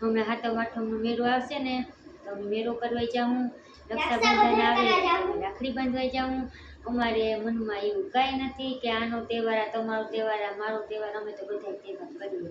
અમે હાથમ આઠમનો મેળો આવશે ને તો અમે મેળો કરવા જાઉં રક્ષાબંધન આવે રાખડી બાંધવા જાઉં. અમારે મનમાં એવું કાંઈ નથી કે આનો તહેવાર આ તમારો તહેવાર આ મારો તહેવાર અમે તો બધા તહેવાર કરીએ.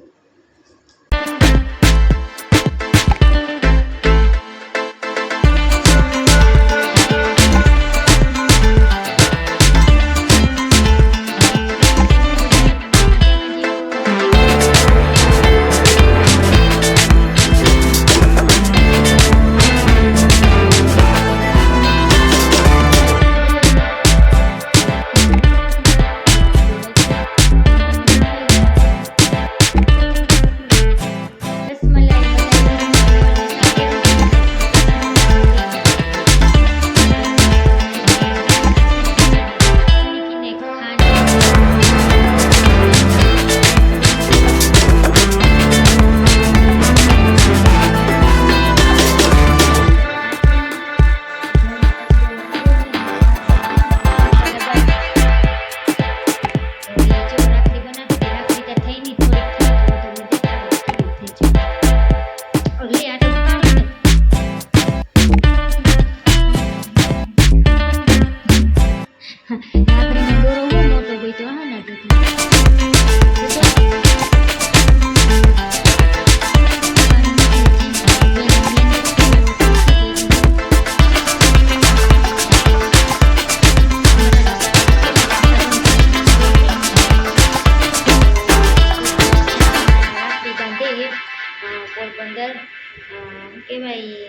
કહેવાય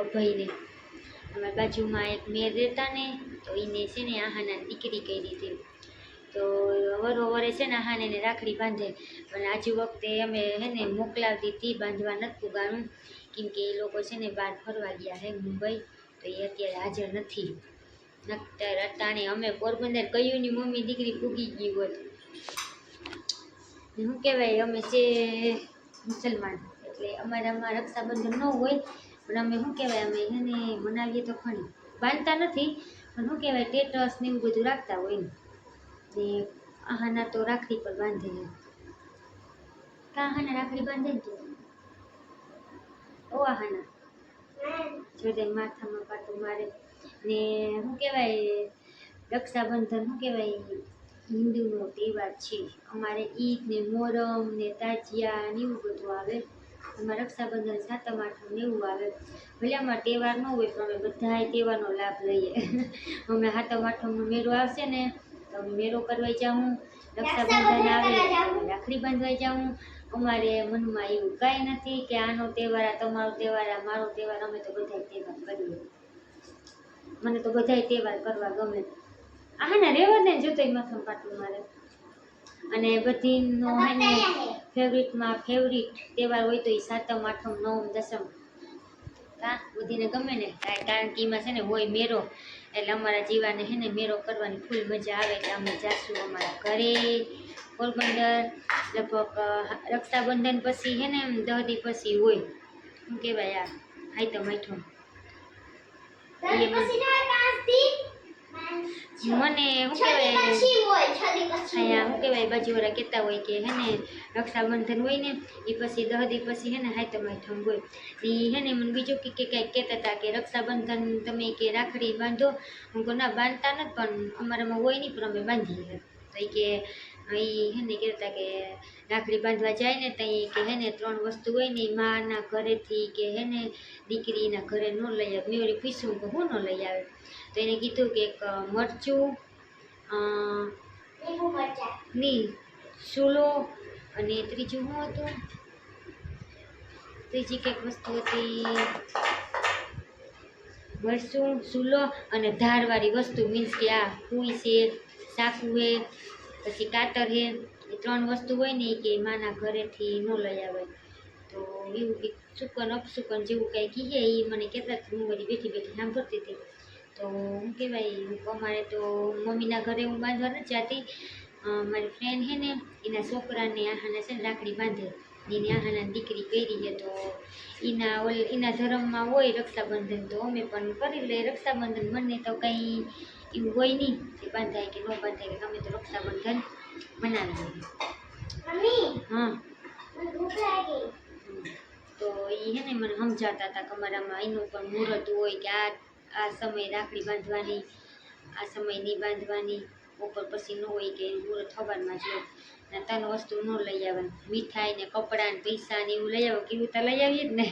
અભયને. અમારી બાજુમાં એક મેર રહેતા ને તો એને છે ને આહાના દીકરી કરી હતી. તો વરોવરે છે ને આહાને એને રાખડી બાંધે. પણ આજુ વખતે અમે હે ને મોકલાવતી હતી, બાંધવા નથી પુગાણું કેમ કે એ લોકો છે ને બહાર ફરવા ગયા હે મુંબઈ, તો એ અત્યારે હાજર નથી. અત્યારે અટાણે અમે પોરબંદર કયુંની મમ્મી દીકરી પૂગી ગઈ હોત. શું કહેવાય, અમે છે મુસલમાન. એટલે અમારામાં રક્ષાબંધન ન હોય, પણ અમે શું કહેવાય, અમે એને મનાવીએ તો ખણી બાંધતા નથી, પણ શું કહેવાય ટેટસ ને એવું બધું રાખતા હોય ને આહાના તો રાખડી પર બાંધે કાહાના રાખડી બાંધે ને તું? ઓ આહાના. જોડે માથામાં પાટું મારે. ને શું કહેવાય, રક્ષાબંધન શું કહેવાય, હિન્દુનો તહેવાર છે. અમારે ઈદ ને મોરમ ને તાજિયા ને એવું બધું આવે. અમારે રક્ષાબંધન સાતમ આઠમ ને એવું આવે. ભલે અમારે તહેવાર ન હોય પણ અમે બધાય તહેવારનો લાભ લઈએ. અમે સાતમ આઠમનો મેળો આવશે ને, તો અમે મેળો કરવા જાઉં, રક્ષાબંધન આવે, રાખડી બાંધવા જાઉં. અમારે મનમાં એવું કાંઈ નથી કે આનો તહેવાર, આ તમારો તહેવાર, આ મારો તહેવાર, અમે તો બધાય તહેવાર કરીએ. મને તો બધાય તહેવાર કરવા ગમે. આ ના રેવા દે જોતોય મથમ પાટું મારે. અને બધીનો હે ને ફેવરિટમાં ફેવરિટ તહેવાર હોય તો એ સાતમ આઠમ નવમ દસમ. કા બધીને ગમે ને. કારણ કે એમાં છે ને હોય મેરો એટલે અમારા જીવાને હે ને મેરો કરવાની ફૂલ મજા આવે એટલે અમે જાશું અમારા ઘરે. પોરબંદર લગભગ રક્ષાબંધન પછી હે ને દહદી પછી હોય. શું કહેવાય આ? આઈટમ આઈટમ મને શું કહેવાય અહીંયા શું કહેવાય બાજુવાળા કહેતા હોય કે હે ને રક્ષાબંધન હોય ને એ પછી દહ દી પછી હે ને હાય તમારે ઠંગ હોય. એ હે ને મને બીજું કે કંઈક કહેતા હતા કે રક્ષાબંધન તમે કે રાખડી બાંધો હું કહું ના બાંધતા નથી પણ અમારામાં હોય નહીં પણ અમે બાંધીએ. તો એ કે અહીં હે ને કહેતા કે રાખડી બાંધવા જાય ને તો એ કે હે ને ત્રણ વસ્તુ હોય ને એ માના ઘરેથી કે હે ને દીકરીના ઘરે ન લઈ આવે. મેં વળી પૂછ્યું કે હું ન લઈ આવે? તો એને કીધું કે એક મરચું ની સુલો અને ત્રીજું શું હતું? ત્રીજી કંઈક વસ્તુ હતી. મરચું સુલો અને ધારવાળી વસ્તુ મીન્સ કે આ કુઈ છે સાકુ છે, પછી કાતર છે, એ ત્રણ વસ્તુ હોય ને કે માના ઘરેથી ન લઈ આવે. તો એવું કંઈક સુકન અપસુકન જેવું કાંઈ કહીએ એ મને કહેતા હું બધી બેઠી બેઠી સાંભળતી હતી. તો શું કહેવાય અમારે તો મમ્મીના ઘરે હું બાંધવા નથી જતી મારી ફ્રેન્ડ છે ને એના છોકરાને આહાના છે ને રાખડી બાંધે. એની આહાના દીકરી કરી છે તો એના ઓલ એના ધર્મમાં હોય રક્ષાબંધન તો અમે પણ કરી લઈએ. રક્ષાબંધન મને તો કંઈ એવું હોય નહીં કે બાંધાય કે ન બાંધાય કે અમે તો રક્ષાબંધન મનાવીએ. લઈએ હા. હમ. એ હે ને મને સમજાતા હતા કે અમારામાં એનું પણ મુહૂર્ત હોય કે આ આ સમયે રાખડી બાંધવાની આ સમય નહીં બાંધવાની ઉપર પછી ન હોય કે મુહૂર્ત થવાનમાં જો ત્રણ વસ્તુ ન લઈ આવવાની. મીઠાઈ ને કપડાં ને પૈસા ને એવું લઈ આવો કેવું તો લઈ આવીએ જ ને.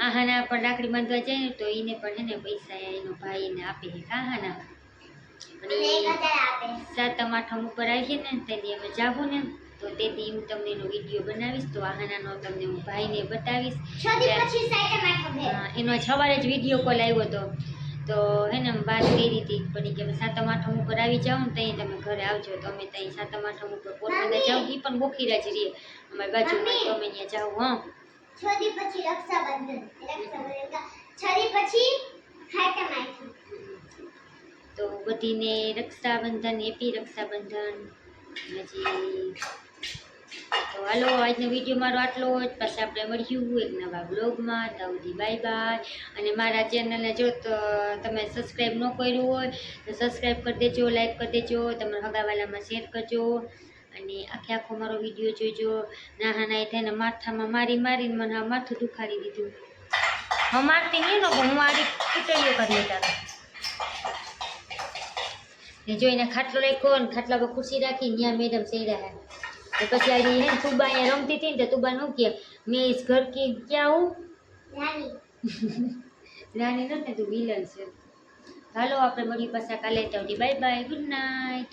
આહાના પણ રાખડી બાંધવા જાય ને તો એને પણ એને પૈસા એનો ભાઈ એને આપે છે કાહાના સાતમ આઠમ ઉપર આવીએ ને તેથી અમે જાવું ને. તો તેથી હું તમને એનો વીડિયો બનાવીશ. તો આહાનાનો તમને હું ભાઈને બતાવીશ. એનો સવારે જ વીડિયો કોલ આવ્યો હતો. તો હે ને વાત કરી હતી. પણ કે સાતમ આઠમ ઉપર આવી જાઓ ને ત્યાં તમે ઘરે આવજો. તો અમે ત્યાં સાતમ આઠમ ઉપર પોરબંદર જાઉં. એ પણ બોખીરા જ રહીએ. અમારી બાજુમાં તો અમે ત્યાં જાઉં હા. છોડી પછી રક્ષાબંધન. રક્ષાબંધન છોડી પછી હાટમ આવી તો બધીને રક્ષાબંધન એપી રક્ષાબંધન. હજી તો હાલો, આજનો વીડિયો મારો આટલો જ. પછી આપણે મળ્યું એક નવા બ્લોગમાં તાવથી બાય બાય અને મારા ચેનલને જો તમે સબસ્ક્રાઈબ ન કર્યું હોય, તો સબસ્ક્રાઈબ કરી દેજો લાઈક કરી દેજો, તમારા હગાવાલામાં શેર કરજો. અને આખે આખો મારો વીડિયો જોજો. નાના નાય થઈને માથામાં મારી મારીને મને માથું દુખાડી દીધું. હું મારતી નહીં ને, હું મારી કુટલીઓ કરી લેતા ને જો ખાટલો રાખ્યો ને ખાટલા પર ખુરશી રાખી ત્યાં મેડમ સહી હે. તો પછી આજે હે તુબા અહીંયા રમતી હતી ને તો તુબા નું કે મેં ઇસ ઘર કે ક્યાં હું? રાની રાની નથી તું વિલન છે. હાલો આપણે મળી પાછા કાલે. તો બાય બાય ગુડ નાઇટ.